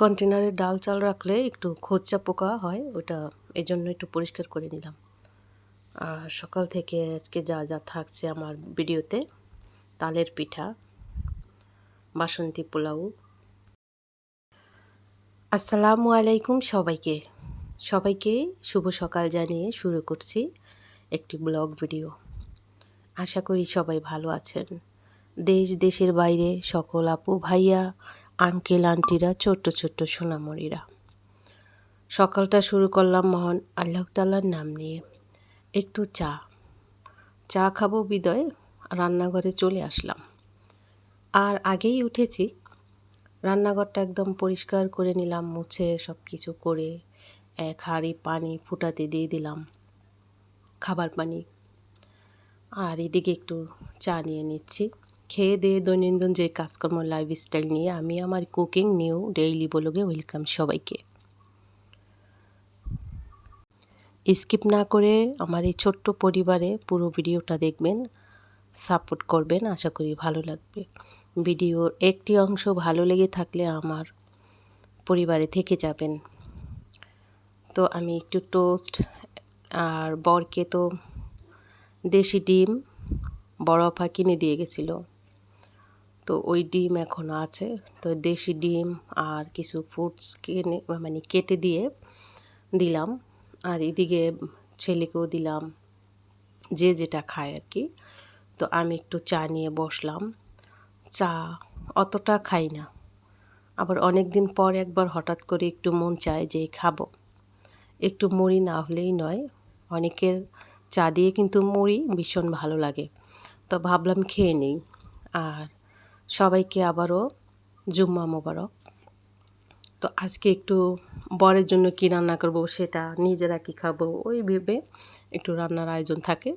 কন্টেনারে ডাল চাল রাখলে একটু খোঁচা পোকা হয়, ওটা এই জন্য একটু পরিষ্কার করে নিলাম। আর সকাল থেকে আজকে যা যা থাকছে আমার ভিডিওতে, তালের পিঠা, বাসন্তী পোলাও। আসসালামু আলাইকুম সবাইকে। সবাইকে শুভ সকাল জানিয়ে শুরু করছি একটি ব্লগ ভিডিও। আশা করি সবাই ভালো আছেন। দেশ দেশের বাইরে সকল আপু, ভাইয়া আঙ্কেল আন্টিরা ছোট্ট ছোট্ট সোনামণিরা সকালটা শুরু করলাম মহান আল্লাহ তাল্লার নাম নিয়ে। একটু চা। চা খাব বিদয়, রান্নাঘরে চলে আসলাম। আর আগেই উঠেছি। রান্নাঘরটা একদম পরিষ্কার করে নিলাম, মুছে সব কিছু করে এক হাঁড়ি পানি ফুটাতে দিয়ে দিলাম, খাবার পানি। আর এদিকে একটু চা নিয়ে নিচ্ছি। খেয়ে দিয়ে দৈনন্দিন যে কাজকর্ম লাইফস্টাইল নিয়ে আমি আমার কুকিং নিউ ডেইলি বলগে ওয়েলকাম সবাইকে। স্কিপ না করে আমার এই ছোট্ট পরিবারে পুরো ভিডিওটা দেখবেন সাপোর্ট করবেন, আশা করি ভালো লাগবে। ভিডিওর একটি অংশ ভালো লেগে থাকলে আমার পরিবারে থেকে যাবেন। তো আমি একটু টোস্ট আর বরকে তো দেশি ডিম, বড় আপা কিনে দিয়ে গেছিল। তো ওই ডিম এখনও আছে। তো দেশি ডিম আর কিছু ফ্রুটস কিনে মানে কেটে দিয়ে দিলাম। আর এদিকে ছেলেকেও দিলাম, যে যেটা খায় আর কি। তো আমি একটু চা নিয়ে বসলাম। চা অতটা খাই না। আবার অনেক দিন পর একবার হঠাৎ করে একটু মন চায় যে খাব। একটু মুড়ি না হলেই নয়, অনেকের চা দিয়ে কিন্তু মুড়ি ভীষণ ভালো লাগে। তো ভাবলাম খেয়ে নিই। আর সবাইকে আবারও জুম্মা মোবারক। তো আজকে একটু বরের জন্য কী রান্না করব সেটা নিজেরা কী খাব ওই ভেবে একটু রান্নার আয়োজন থাকে,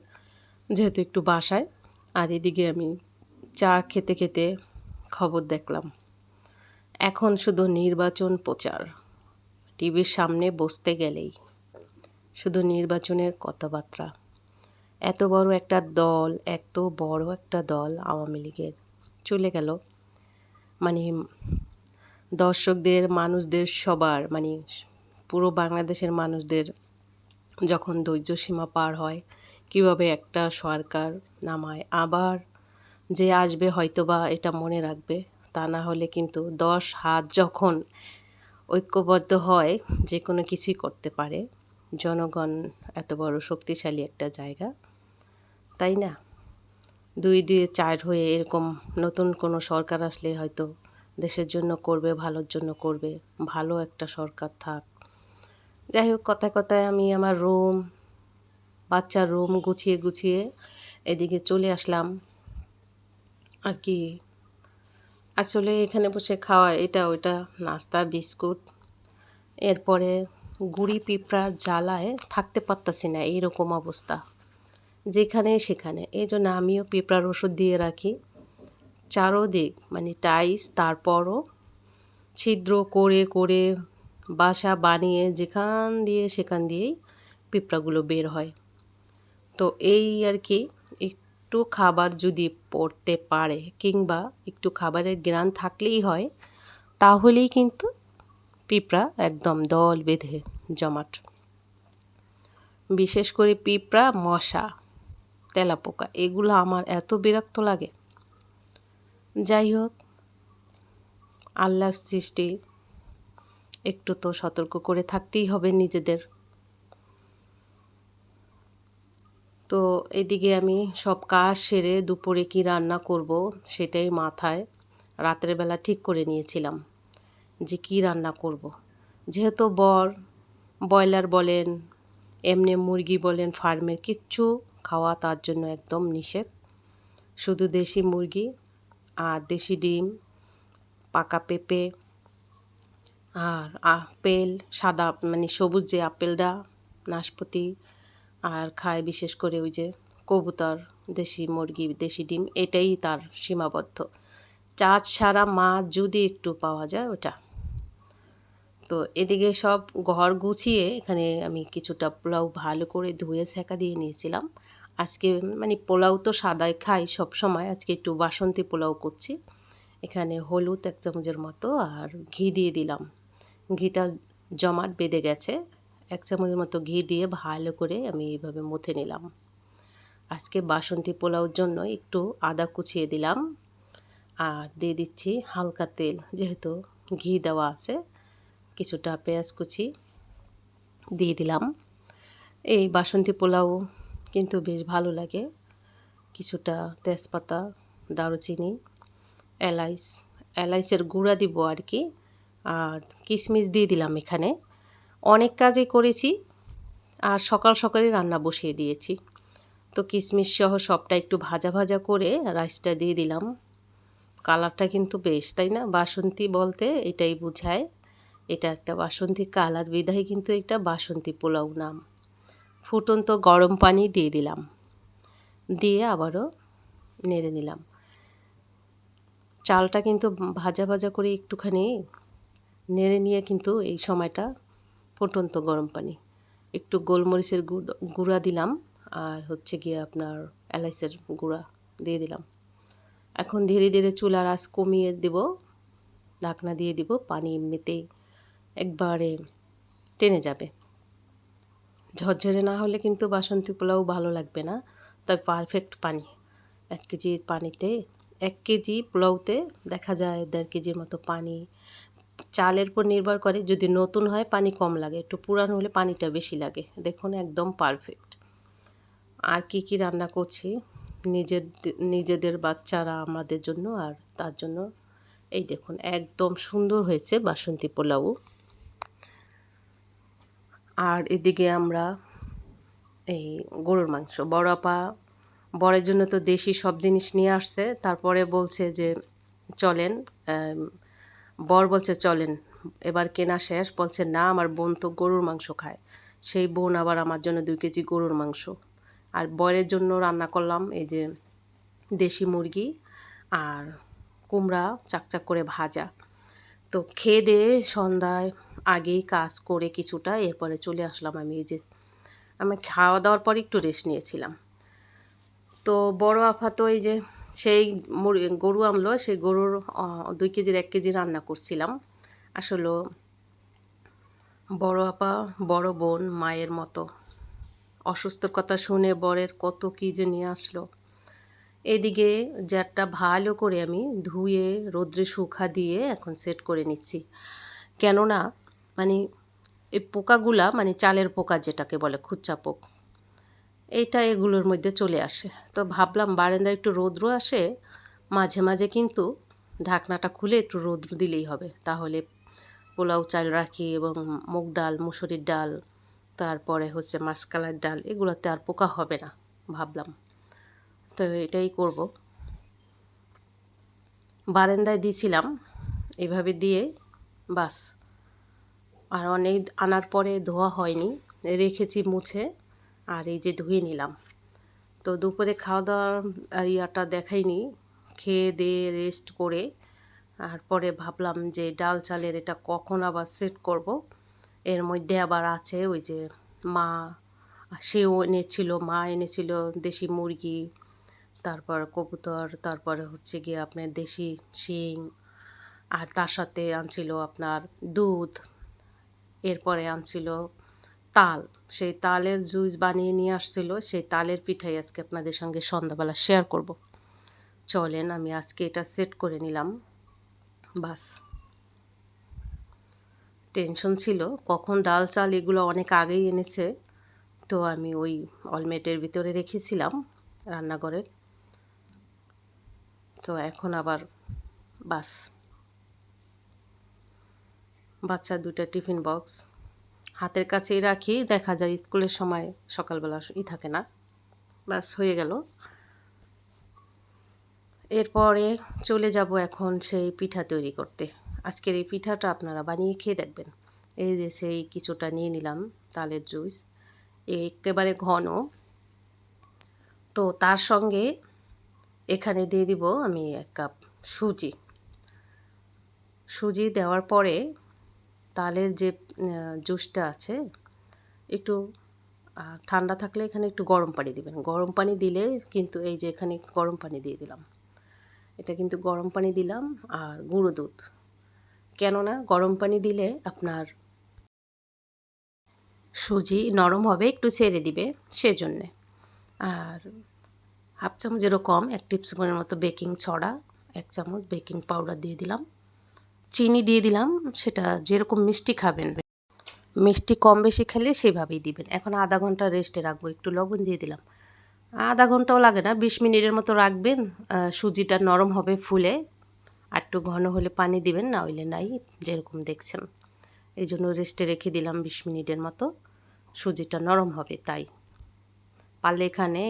যেহেতু একটু বাসায়। আর এদিকে আমি চা খেতে খেতে খবর দেখলাম। এখন শুধু নির্বাচন প্রচার, টিভির সামনে বসতে গেলেই শুধু নির্বাচনের কথাবার্তা। এত বড় একটা দল, এত বড় একটা দল আওয়ামী লীগের। চলে গেল। মানে দর্শকদের, মানুষদের সবার মানে পুরো বাংলাদেশের মানুষদের যখন ধৈর্য সীমা পার হয়, কীভাবে একটা সরকার নামায়, আবার যে আসবে হয়তোবা এটা মনে রাখবে, তা না হলে কিন্তু দশ হাত যখন ঐক্যবদ্ধ হয়, যে কোনো কিছুই করতে পারে। জনগণ এত বড় শক্তিশালী একটা জায়গা, তাই না? দুই দুয়ে চার হয়ে এরকম নতুন কোনো সরকার আসলে হয়তো দেশের জন্য করবে, ভালোর জন্য করবে। ভালো একটা সরকার থাক। যাই হোক, কথায় কথায় আমি আমার রুম, বাচ্চার রুম গুছিয়ে গুছিয়ে এদিকে চলে আসলাম। আর কি, আসলে এখানে বসে খাওয়া এটা, ওইটা, নাস্তা, বিস্কুট। এরপরে গুড়ি পিঁপড়ার জ্বালায় থাকতে পারতাছি না, এইরকম অবস্থা। যেখানে সেখানে। এই জন্য আমিও পিঁপড়ার ওষুধ দিয়ে রাখি। চারোদিক মানে টাইস তারপরও ছিদ্র করে করে বাসা বানিয়ে যেখান দিয়ে সেখান দিয়েই পিঁপড়াগুলো বের হয়। তো এই আর কি, একটু খাবার যদি পড়তে পারে কিংবা একটু খাবারের জ্ঞান থাকলেই হয়, তাহলেই কিন্তু পিঁপড়া একদম দল বেঁধে জমাট। বিশেষ করে পিঁপড়া, মশা। তেলাপোকা, এগুলো আমার এত বিরক্ত লাগে যাই হোক, আল্লাহর সৃষ্টি, একটু তো সতর্ক করে থাকতেই হবে নিজেদের তো এদিকে আমি সব কাজ সেরে দুপুরে কি রান্না করব সেটাই মাথায় রাতের বেলা ঠিক করে নিয়েছিলাম যে কি রান্না করব। যেহেতু বর, ব্রয়লার বলেন, এমনি মুরগি বলেন, ফার্মের কিচ্ছু খাওয়া তার জন্য একদম নিষেধ। শুধু দেশি মুরগি আর দেশি ডিম, পাকা পেঁপে আর আপেল, সাদা মানে সবুজ যে আপেলটা নাশপাতি আর খায় বিশেষ করে ওই যে কবুতর, দেশি মুরগি, দেশি ডিম, এটাই তার সীমাবদ্ধ। চাঁদ সারা মাছ যদি একটু পাওয়া যায় ওটা। তো এদিকে সব ঘর গুছিয়ে এখানে আমি কিছুটা পোলাও ভালো করে ধুয়ে সেকা দিয়ে নিয়েছিলাম। আজকে মানে পোলাও তো সাদাই খাই সব সময়। আজকে একটু বাসন্তী পোলাও করছি। এখানে হলুদ এক চামচের মতো আর ঘি দিয়ে দিলাম। ঘিটা জমাট বেঁধে গেছে। এক চামচের মতো ঘি দিয়ে ভালো করে আমি এইভাবে মুথে নিলাম। আজকে বাসন্তী পোলাওর জন্য একটু আদা কুচিয়ে দিলাম। আর দিয়ে দিচ্ছি হালকা তেল, যেহেতু ঘি দেওয়া আছে। কিছুটা পেঁয়াজ কুচি দিয়ে দিলাম। এই বাসন্তী পোলাও কিন্তু বেশ ভালো লাগে। কিছুটা তেজপাতা, দারুচিনি, এলাইচ, এলাইচের গুঁড়া দিব আর কি, আর কিশমিশ দিয়ে দিলাম এখানে। অনেক কাজে করেছি, আর সকাল সকালে রান্না বসিয়ে দিয়েছি। তো কিশমিশ সহ সবটা একটু ভাজা ভাজা করে রাইসটা দিয়ে দিলাম। কালারটা কিন্তু বেশ, তাই না? বাসন্তী বলতে এটাই বোঝায়। এটা একটা বাসন্তী কালার বিধায় কিন্তু এটা বাসন্তী পোলাও নাম। ফুটন্ত গরম পানি দিয়ে দিলাম। দিয়ে আবারও নেড়ে নিলাম। চালটা কিন্তু ভাজা ভাজা করে একটুখানি নেড়ে নিয়ে কিন্তু এই সময়টা ফুটন্ত গরম পানি। একটু গোলমরিচের গুঁড়া দিলাম আর হচ্ছে গিয়ে আপনার এলাইচের গুঁড়া দিয়ে দিলাম। এখন ধীরে ধীরে চুলার আঁচ কমিয়ে দেব, ঢাকনা দিয়ে দিব, পানি এমনিতেই একবারে টেনে যাবে। ঝরঝরে না হলে কিন্তু বাসন্তী পোলাও ভালো লাগবে না। তাই পারফেক্ট পানি। এক কেজি পানিতে, এক কেজি পোলাওতে দেখা যায় দেড় কেজির মতো পানি। চালের উপর নির্ভর করে, যদি নতুন হয় পানি কম লাগে, একটু পুরানো হলে পানিটা বেশি লাগে। দেখুন, একদম পারফেক্ট আর কি কি রান্না করছি? নিজের নিজেদের বাচ্চারা আমাদের জন্য আর তার জন্য। এই দেখুন, একদম সুন্দর হয়েছে বাসন্তী পোলাও। আর এদিকে আমরা এই গরুর মাংস। বড় আপা, বরের জন্য তো দেশি সব জিনিস নিয়ে আসছে। তারপরে বলছে যে, চলেন বর বলছে, চলেন, এবার কেনা শেষ। বলছে, না, আমার বোন তো গরুর মাংস খায়। সেই বোন আবার আমার জন্য দুই কেজি গরুর মাংস। আর বরের জন্য রান্না করলাম এই যে দেশি মুরগি আর কুমড়া চাকচাক করে ভাজা। তো খেয়ে দিয়ে সন্ধ্যায় আগেই কাজ করে কিছুটা এরপরে চলে আসলাম আমি এই যে, আমি খাওয়া দাওয়ার পর একটু রেস্ট নিয়েছিলাম। তো বড় আফা তো এই যে, সেই গরু আনলো সেই গরুর দুই কেজির এক কেজি রান্না করছিলাম। আসলে বড় আপা, বড় বোন, মায়ের মতো। অসুস্থর কথা শুনে বরের কত কী যে নিয়ে আসলো। এদিকে জারটা ভালো করে আমি ধুয়ে, রোদ্রে শুকা দিয়ে এখন সেট করে নিচ্ছি। কেননা মানে এই পোকাগুলা মানে চালের পোকা যেটাকে বলে খুচ্চা পোক, এইটা এগুলোর মধ্যে চলে আসে। তো ভাবলাম বারান্দায় একটু রৌদ্র আসে, মাঝে মাঝে কিন্তু ঢাকনাটা খুলে একটু রৌদ্র দিলেই হবে। তাহলে পোলাও চাল রাখি এবং মুগ ডাল, মুসুরির ডাল, তারপরে হচ্ছে মাসকালার ডাল, এগুলোতে আর পোকা হবে না, ভাবলাম। তো এটাই করব। বারান্দায় দিয়েছিলাম এইভাবে দিয়ে বাস। আর অনেক আনার পরে ধোয়া হয়নি, রেখেছি মুছে আর এই যে ধুয়ে নিলাম। তো দুপুরে খাওয়া দাওয়ার ইয়াটা দেখাইনি, খেয়ে দিয়ে রেস্ট করে আর পরে ভাবলাম যে ডাল চালের এটা কখন আবার সেট করব। এর মধ্যে আবার আছে ওই যে মা, সেও এনেছিল, মা এনেছিল দেশি মুরগি, তারপর কবুতর, তারপরে হচ্ছে গিয়ে আপনার দেশি শিং, আর তার সাথে আনছিল আপনার দুধ। এরপরে আনছিল তাল। সেই তালের জুস বানিয়ে নিয়ে আসছিল। সেই তালের পিঠাই আজকে আপনাদের সঙ্গে সন্ধ্যাবেলা শেয়ার করব। চলেন, আমি আজকে এটা সেট করে নিলাম। বাস। টেনশন ছিল, কখন ডাল চাল এগুলো অনেক আগেই এনেছে। তো আমি ওই অলমেটের ভিতরে রেখেছিলাম রান্নাঘরের। তো এখন আবার বাস। বাচ্চা দুটা টিফিন বক্স। হাতের কাছেই রাখি, দেখা যায় স্কুলের সময় সকালবেলা ই থাকে না। বাস হয়ে গেল। এরপরে চলে যাব এখন সেই পিঠা তৈরি করতে। আজকের এই পিঠাটা আপনারা বানিয়ে খেয়ে দেখবেন। এই যে সেই কিছুটা নিয়ে নিলাম, তালের জুস। একেবারে ঘন। তো তার সঙ্গে এখানে দিয়ে দিব আমি এক কাপ সুজি। সুজি দেওয়ার পরে তালের যে জুসটা আছে, একটু ঠান্ডা থাকলে এখানে একটু গরম পানি দিবেন। গরম পানি দিলে কিন্তু এই যে এখানে গরম পানি দিয়ে দিলাম। এটা কিন্তু গরম পানি দিলাম আর গুঁড়ো দুধ। কেননা গরম পানি দিলে আপনার সুজি নরম হবে, একটু ছেড়ে দিবে সেজন্যে। আর হাফ চামচ এরকম এক টিপস্পুনের মতো বেকিং ছড়া এক চামচ বেকিং পাউডার দিয়ে দিলাম। চিনি দিয়ে দিলাম, সেটা যেরকম মিষ্টি খাবেন। মিষ্টি কম বেশি খেলে সেভাবেই দিবেন। এখন আধা ঘণ্টা রেস্টে রাখব, একটু লবণ দিয়ে দিলাম। আধা ঘন্টাও লাগে না, বিশ মিনিটের মতো রাখবেন। সুজিটা নরম হবে ফুলে, আর একটু ঘন হলে পানি দিবেন, না হইলে নাই, যেরকম দেখছেন। এই জন্য রেস্টে রেখে দিলাম বিশ মিনিটের মতো। সুজিটা নরম হবে, তাই। পারলে এখানে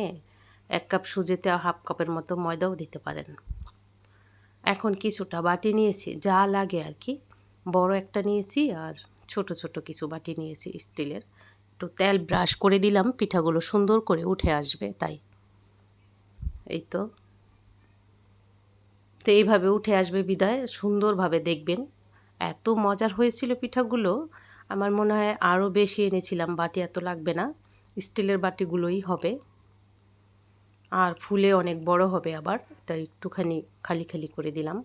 এক কাপ সুজিতে হাফ কাপের মতো ময়দাও দিতে পারেন। এখন কিছুটা বাটি নিয়েছি, যা লাগে আর কি। বড় একটা নিয়েছি আর ছোট ছোট কিছু বাটি নিয়েছি স্টিলের একটু তেল ব্রাশ করে দিলাম, পিঠাগুলো সুন্দর করে উঠে আসবে, তাই। এই তো। তো এইভাবে উঠে আসবে বিদায়, সুন্দরভাবে দেখবেন। এত মজার হয়েছিল পিঠাগুলো, আমার মনে হয় আরও বেশি এনেছিলাম, বাটি এত লাগবে না। স্টিলের বাটিগুলোই হবে। আর ফুলে অনেক বড় হবে আবার, তাই একটুখানি খালি খালি করে দিলাম।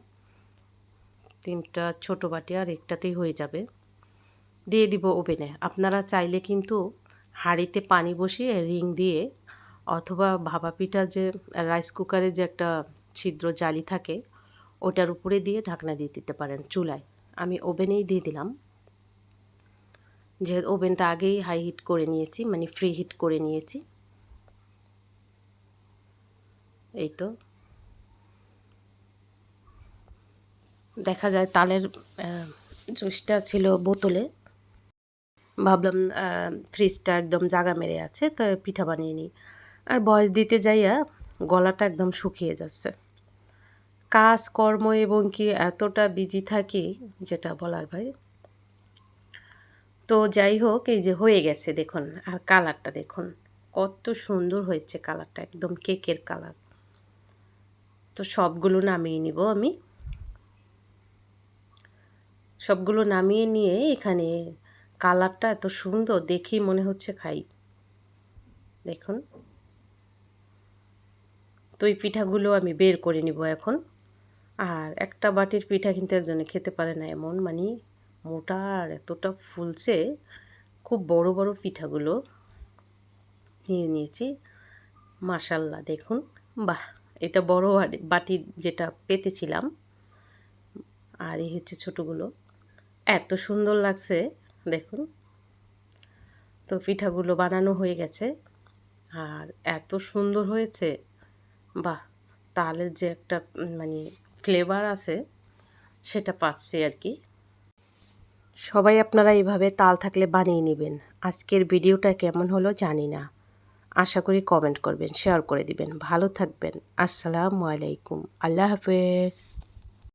তিনটা ছোট বাটি আর একটাতেই হয়ে যাবে। দিয়ে দিব ওভেনে। আপনারা চাইলে কিন্তু হাঁড়িতে পানি বসিয়ে রিং দিয়ে অথবা ভাপা পিঠা যে, রাইস কুকারে যে একটা ছিদ্র জালি থাকে, ওটার উপরে দিয়ে ঢাকনা দিয়ে দিতে পারেন চুলায়। আমি ওভেনেই দিয়ে দিলাম। যে ওভেনটা আগেই হাই হিট করে নিয়েছি মানে ফ্রি হিট করে নিয়েছি এই তো দেখা যায় তালের জুসটা ছিল বোতলে। ভাবলাম ফ্রিজটা একদম জাগা মেরে আছে, তো পিঠা বানিয়ে নিই। আর বয়স দিতে যাইয়া গলাটা একদম শুকিয়ে যাচ্ছে। কাজ, কর্ম এবং কি এতটা বিজি থাকি, যেটা বলার ভাই। তো যাই হোক, এই যে হয়ে গেছে, দেখুন, আর কালারটা দেখুন। কত সুন্দর হয়েছে কালারটা, একদম কেকের কালার। তো সবগুলো নামিয়ে নিব আমি। সবগুলো নামিয়ে নিয়ে এখানে কালারটা এত সুন্দর দেখেই মনে হচ্ছে খাই। দেখুন। তো এই পিঠাগুলো আমি বের করে নিব এখন। আর একটা বাটির পিঠা কিন্তু একজনে খেতে পারে না এমন মানে মোটা আর এতটা ফুলছে। খুব বড় বড় পিঠাগুলো নিয়ে নিয়েছি। মাসাল্লা দেখুন। বাহ! এটা বড় বাটি যেটা পেতেছিলাম। আর এই হচ্ছে ছোটোগুলো। এত সুন্দর লাগছে, দেখুন। তো পিঠাগুলো বানানো হয়ে গেছে। আর এত সুন্দর হয়েছে, বাহ! তালের যে একটা মানে ফ্লেভার আছে, সেটা পাচ্ছি আর কি। সবাই আপনারা এইভাবে তাল থাকলে বানিয়ে নেবেন। আজকের ভিডিওটা কেমন হলো জানি না। আশা করি কমেন্ট করবেন শেয়ার করে দিবেন। ভালো থাকবেন। আসসালামু আলাইকুম। আল্লাহ হাফেজ।